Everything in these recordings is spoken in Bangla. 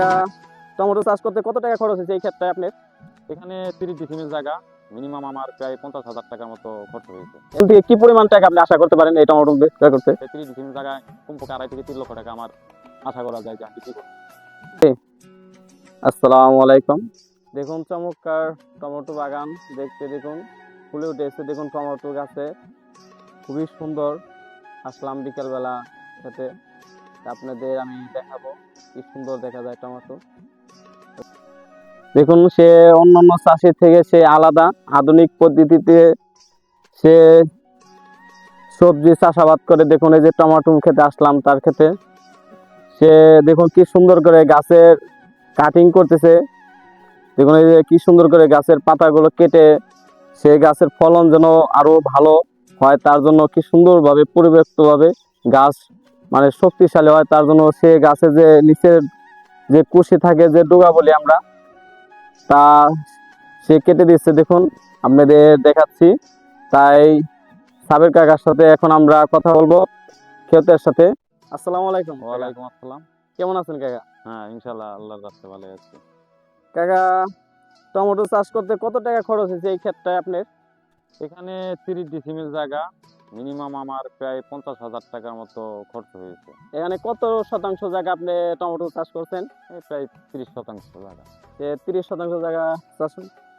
কাকা টমেটো চাষ করতে কত টাকা খরচ হয়েছে এই ক্ষেত্রে আপনার? এখানে তিরিশ ডিসিমেল জায়গা। মিনিমাম আমার প্রায় পঞ্চাশ হাজার টাকার মতো খরচ হয়েছে। এখান থেকে কি পরিমাণ টাকা আপনি আশা করতে পারেন এই টমেটো বিক্রয় করতে? তিরিশ ডিসিমেল জায়গায় কমপক্ষে আড়াই থেকে তিন লক্ষ টাকা আমার আশা করা যায় যে আমি বিক্রি আসসালামু আলাইকুম। দেখুন চমৎকার টমেটো বাগান দেখতে দেখুন ফুলে উঠেছে। দেখুন টমেটো গাছে খুবই সুন্দর। আসলাম বিকেলবেলা খেতে। আপনাদের আমি দেখাবো, কি সুন্দর দেখা যায় টমেটো দেখুন, সে অন্যান্য চাষির থেকে সে আলাদা, আধুনিক পদ্ধতিতে সে সবজি চাষাবাদ করে। দেখুন, এই যে টমেটো খেতে আসলাম তার খেতে। সে দেখুন, কি সুন্দর করে গাছের কাটিং করতেছে। দেখুন, এই যে কি সুন্দর করে গাছের পাতাগুলো কেটে সে গাছের ফলন যেন আরও ভালো হয়, তার জন্য কি সুন্দরভাবে পরিব্যক্তভাবে গাছ মানে শক্তিশালী হয় তার জন্য সে গাছে যে নিচের যে কুশি থাকে যে ডোগা বলি আমরা তা সে কেটে দিচ্ছে। দেখুন আপনাদের দেখাচ্ছি। তাই সাবের কাকার সাথে এখন আমরা কথা বলব ক্ষেতের সাথে। আসসালামু আলাইকুম। ওয়ালাইকুম আসসালাম। কেমন আছেন কাকা? হ্যাঁ ইনশাল্লাহ আল্লাহর রাস্তে ভালো আছি। কাকা টমেটো চাষ করতে কত টাকা খরচ হয়েছে এই ক্ষেত্রে আপনার? এখানে তিরিশ ডিসিমেল জায়গা। মিনিমাম আমার প্রায় পঞ্চাশ হাজার টাকার মতো খরচ হয়েছে। এখানে কত শতাংশ জায়গা আপনি টমেটো চাষ করছেন? প্রায় তিরিশ শতাংশ জায়গা। তিরিশ শতাংশ জায়গা চাষ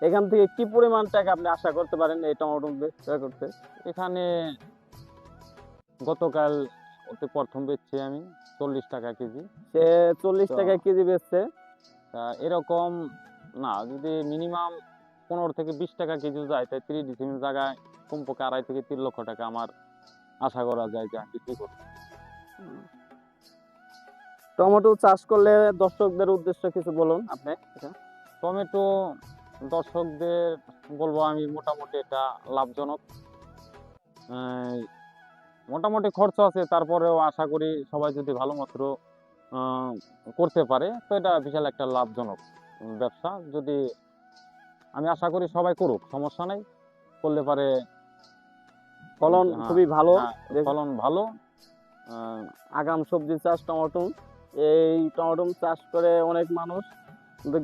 এখান থেকে কি পরিমাণ টাকা আপনি আশা করতে পারেন এই টমেটো করতে? এখানে গতকাল ওতে প্রথম বেচছি আমি চল্লিশ টাকা কেজি। সে চল্লিশ টাকা কেজি বেচছে। তা এরকম না যদি মিনিমাম পনেরো থেকে বিশ টাকা কেজি যায় তাই তিরিশ ডিসিমেল জায়গায় কমপক্ষে আড়াই থেকে তিন লক্ষ টাকা আমার আশা করা যায় যে বিক্রি করব। টমেটো চাষ করলে দর্শকদের উদ্দেশ্য কিছু বলুন আপনি। টমেটো দর্শকদের বলব আমি মোটামুটি এটা লাভজনক। মোটামুটি খরচ আছে তারপরেও আশা করি সবাই যদি ভালো মাত্র করতে পারে তো এটা বিশাল একটা লাভজনক ব্যবসা। যদি আমি আশা করি সবাই করুক সমস্যা নেই। করলে পারে ফলন হ্যাঁ, খুবই ভালো। হ্যাঁ, ফলন ভালো। আগাম সবজি চাষ টমেটো এই টমেটো চাষ করে অনেক মানুষ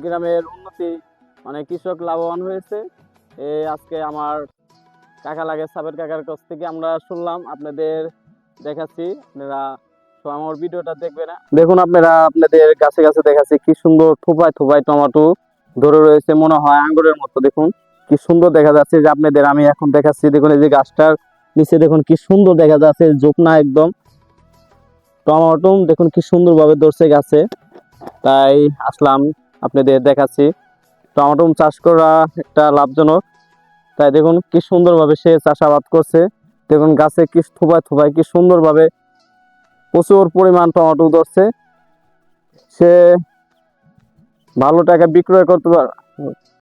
গ্রামের উন্নতি মানে কৃষক লাভবান হয়েছে। এই আজকে আমার কাকা লাগে সাবের কাকার কাছ থেকে আমরা শুনলাম আপনাদের দেখাচ্ছি। আপনারা আমার ভিডিওটা দেখবে না দেখুন আপনারা আপনাদের গাছে গাছে দেখাচ্ছি কি সুন্দর থোপায় থোপায় টমেটো। ধরে রয়েছে মনে হয় আঙ্গুরের মতো। দেখুন, কি সুন্দর দেখা যাচ্ছে যে আপনাদের, আমি এখন দেখাচ্ছি, দেখুন এই যে গাছটার নিচে দেখুন কি সুন্দর দেখা যাচ্ছে জোপনা একদম। টমেটো দেখুন কি সুন্দরভাবে ধরছে গাছে। তাই আসলাম আপনাদের দেখাচ্ছি। টমেটো চাষ করা একটা লাভজনক। তাই দেখুন কি সুন্দরভাবে সে চাষাবাদ করছে। দেখুন গাছে কি থুবায় থুবায়, কি সুন্দরভাবে প্রচুর পরিমাণ টমেটো ধরছে। সে ভালো টাকা বিক্রয় করতে পার